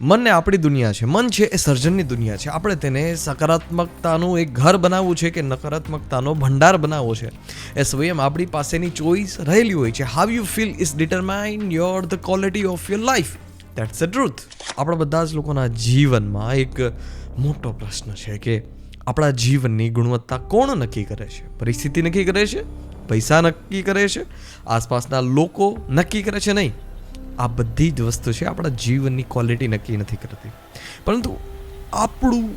મનને આપણી દુનિયા છે, મન છે એ સર્જનની દુનિયા છે. આપણે તેને સકારાત્મકતાનું એક ઘર બનાવવું છે કે નકારાત્મકતાનો ભંડાર બનાવવો છે? એ સ્વયં આપણી પાસેની ચોઈસ રહેલી હોય છે. How you feel is determine your the quality of your life that's a truth આપણા બધા જ લોકોના જીવનમાં એક મોટો પ્રશ્ન છે કે આપણા જીવનની ગુણવત્તા કોણ નક્કી કરે છે? પરિસ્થિતિ નક્કી કરે છે? પૈસા નક્કી કરે છે? આસપાસના લોકો નક્કી કરે છે નહીં? આ બધી જ વસ્તુ છે, આપણા જીવનની ક્વોલિટી નક્કી નથી કરતી. પરંતુ આપણું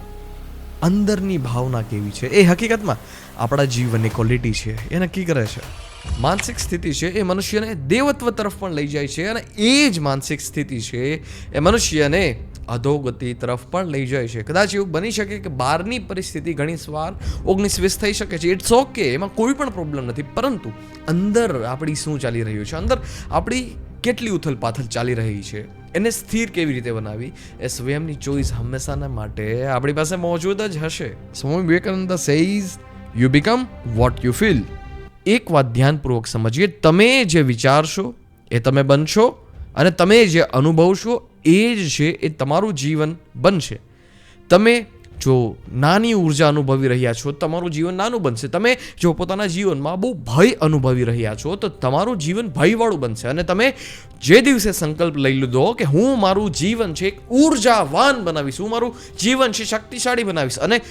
અંદરની ભાવના કેવી છે? એ હકીકતમાં આપણા જીવનની ક્વોલિટી છે, એ નક્કી કરે છે. માનસિક સ્થિતિ છે, એ મનુષ્યને દેવત્વ તરફ પણ લઈ જાય છે અને એ જ માનસિક સ્થિતિ છે, એ મનુષ્યને અધોગતિ તરફ પણ લઈ જાય છે. કદાચ એવું બની શકે કે બહારની પરિસ્થિતિ ઘણી વાર ઓગણીસ વીસ થઈ શકે છે. ઇટ્સ ઓકે એમાં કોઈ પણ પ્રોબ્લેમ નથી. પરંતુ અંદર આપણી શું ચાલી રહ્યું છે? અંદર આપણી કેટલી ઉથલ પાથલ ચાલી રહી છે? એને સ્થિર કેવી રીતે બનાવી? એ સ્વયંની ચોઈસ હંમેશાના માટે આપણી પાસે મોજૂદ જ હશે. Swami Vivekananda says you become what you feel એક વાત ધ્યાનપૂર્વક સમજીએ તમે જે વિચારશો એ તમે બનશો અને તમે જે અનુભવશો એ જ છે એ તમારું જીવન બનશે. તમે જો નાની ઊર્જા અનુભવી રહ્યા છો, તમારું જીવન નાનું બનશે. તમે જો પોતાના જીવનમાં બહુ ભય અનુભવી રહ્યા છો, તો તમારું જીવન ભયવાળું બનશે. અને તમે જે દિવસે સંકલ્પ લઈ લીધો કે હું મારું જીવન છે એક ઉર્જાવાન બનાવીશ, હું મારું જીવન છે શક્તિશાળી બનાવીશ, અને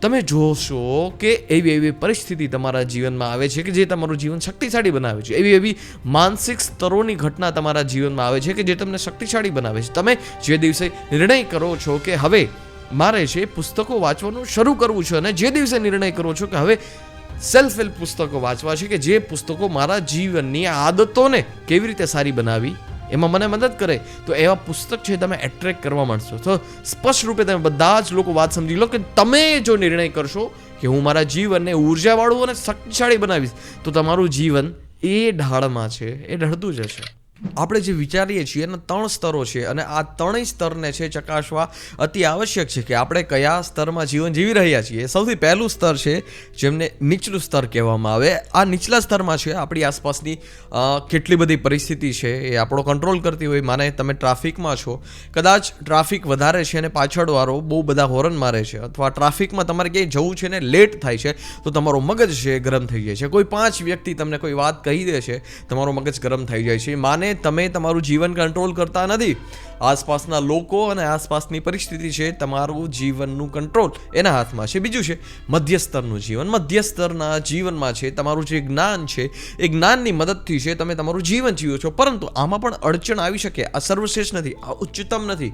તમે જોશો કે એવી એવી પરિસ્થિતિ તમારા જીવનમાં આવે છે કે જે તમારું જીવન શક્તિશાળી બનાવે છે. એવી એવી માનસિક સ્તરોની ઘટના તમારા જીવનમાં આવે છે કે જે તમને શક્તિશાળી બનાવે છે. તમે જે દિવસે નિર્ણય કરો છો કે હવે મારે છે પુસ્તકો વાંચવાનું શરૂ કરવું છે અને જે દિવસે નિર્ણય કરો છો કે હવે સેલ્ફ હેલ્પ પુસ્તકો વાંચવા છે કે જે પુસ્તકો મારા જીવનની આદતોને કેવી રીતે સારી બનાવી, એમાં મને મદદ કરે, તો એવા પુસ્તક છે તમે એટ્રેક્ટ કરવા માંડશો. તો સ્પષ્ટ રૂપે તમે બધા જ લોકો વાત સમજી લો કે તમે જો નિર્ણય કરશો કે હું મારા જીવનને ઉર્જાવાળું અને શક્તિશાળી બનાવીશ, તો તમારું જીવન એ ઢાળમાં છે, એ ઢળતું જશે આપણે જે વિચારીએ છીએ, એના ત્રણ સ્તરો છે અને આ ત્રણેય સ્તરને છે ચકાસવા અતિ આવશ્યક છે કે આપણે કયા સ્તરમાં જીવન જીવી રહ્યા છીએ. સૌથી પહેલું સ્તર છે જેમને નીચલું સ્તર કહેવામાં આવે. આ નીચલા સ્તરમાં છે, આપણી આસપાસની કેટલી બધી પરિસ્થિતિ છે એ આપણો કંટ્રોલ કરતી હોય. માને તમે ટ્રાફિકમાં છો. કદાચ ટ્રાફિક વધારે છે અને પાછળવાળો બહુ બધા હોર્ન મારે છે અથવા ટ્રાફિકમાં તમારે ક્યાંય જવું છે ને લેટ થાય છે, તો તમારો મગજ છે ગરમ થઈ જાય છે. કોઈ પાંચ વ્યક્તિ તમને કોઈ વાત કહી દે છે, તમારો મગજ ગરમ થઈ જાય છે. માને તમે તમારું જીવન કંટ્રોલ કરતા નથી. આસપાસના લોકો અને આસપાસની પરિસ્થિતિ છે તમારું જીવનનું કંટ્રોલ એના હાથમાં છે. બીજું છે, મધ્યસ્તરનું જીવન. મધ્યસ્તરના જીવનમાં છે તમારું જે જ્ઞાન છે એ જ્ઞાનની મદદથી છે તમે તમારું જીવન જીવો છો. પરંતુ આમાં પણ અડચણ આવી શકે. આ સર્વશ્રેષ્ઠ નથી. આ ઉચ્ચતમ નથી.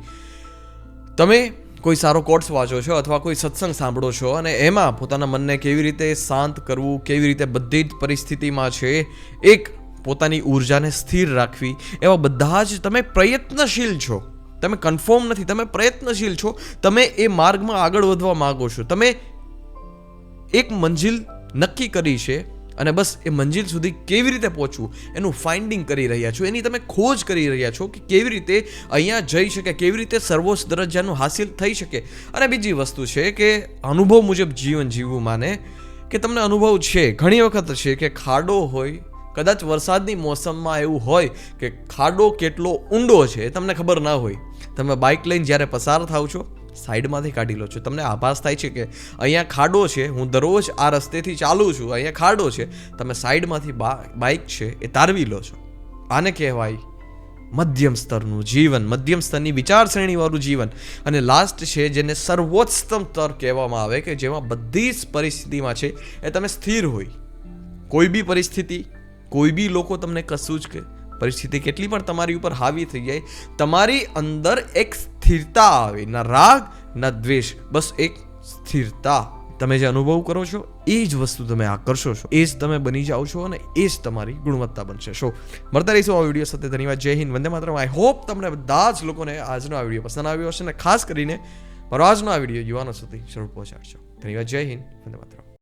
તમે કોઈ સારો કોર્સ વાંચો છો અથવા કોઈ સત્સંગ સાંભળો છો અને એમાં પોતાના મનને કેવી રીતે શાંત કરવું, કેવી રીતે બધી જ પરિસ્થિતિમાં છે, એક પોતાની ઉર્જાને સ્થિર રાખવી, એવા બધા જ તમે પ્રયત્નશીલ છો. તમે કન્ફર્મ નથી, તમે પ્રયત્નશીલ છો. તમે એ માર્ગમાં આગળ વધવા માગો છો. તમે એક મંજિલ નક્કી કરી છે અને બસ એ મંજિલ સુધી કેવી રીતે પહોંચવું, એનું ફાઇન્ડિંગ કરી રહ્યા છો. એની તમે ખોજ કરી રહ્યા છો કે કેવી રીતે અહીંયા જઈ શકે, કેવી રીતે સર્વોચ્ચ દરજ્જાનું હાસિલ થઈ શકે. અને બીજી વસ્તુ છે કે અનુભવ મુજબ જીવન જીવવું માને કે તમને અનુભવ છે. ઘણી વખત છે કે ખાડો હોય કદાચ વરસાદની મોસમમાં એવું હોય કે ખાડો કેટલો ઊંડો છે એ તમને ખબર ના હોય. તમે બાઇક લઈને જ્યારે પસાર થાવ છો, સાઈડમાંથી કાઢી લો છો. તમને આભાસ થાય છે કે અહીંયા ખાડો છે, હું દરરોજ આ રસ્તેથી ચાલું છું, અહીંયા ખાડો છે. તમે સાઈડમાંથી બાઇક છે એ તારવી લો છો. આને કહેવાય મધ્યમ સ્તરનું જીવન, મધ્યમ સ્તરની વિચારશ્રેણીવાળું જીવન. અને લાસ્ટ છે જેને સર્વોચ્ચતમ સ્તર કહેવામાં આવે કે જેમાં બધી જ પરિસ્થિતિમાં છે એ તમે સ્થિર હોય. કોઈ બી પરિસ્થિતિ કોઈ બી લોકો તમને કશું જ કે પરિસ્થિતિ કેટલી પણ તમારી ઉપર હાવી થઈ જાય, તમારી અંદર એક સ્થિરતા આવે, ના રાગ, ના દ્વેષ, બસ એક સ્થિરતા. તમે જે અનુભવ કરો છો, એ જ વસ્તુ તમે આકર્ષો છો. એ જ તમે બની જાઓ છો અને એ જ તમારી ગુણવત્તા બનશે. શો મળતા રહીશું આ વીડિયો સાથે. ધન્યવાદ. જય હિન્દ. વંદે માત્ર આઈ હોપ તમને બધા જ લોકોને આજનો આ વીડિયો પસંદ આવ્યો હશે અને ખાસ કરીને મારો આજનો આ વીડિયો યુવાનો સુધી જરૂર પહોંચાડશો ધન્યવાદ. જય હિન્દ. વંદે માતરમ.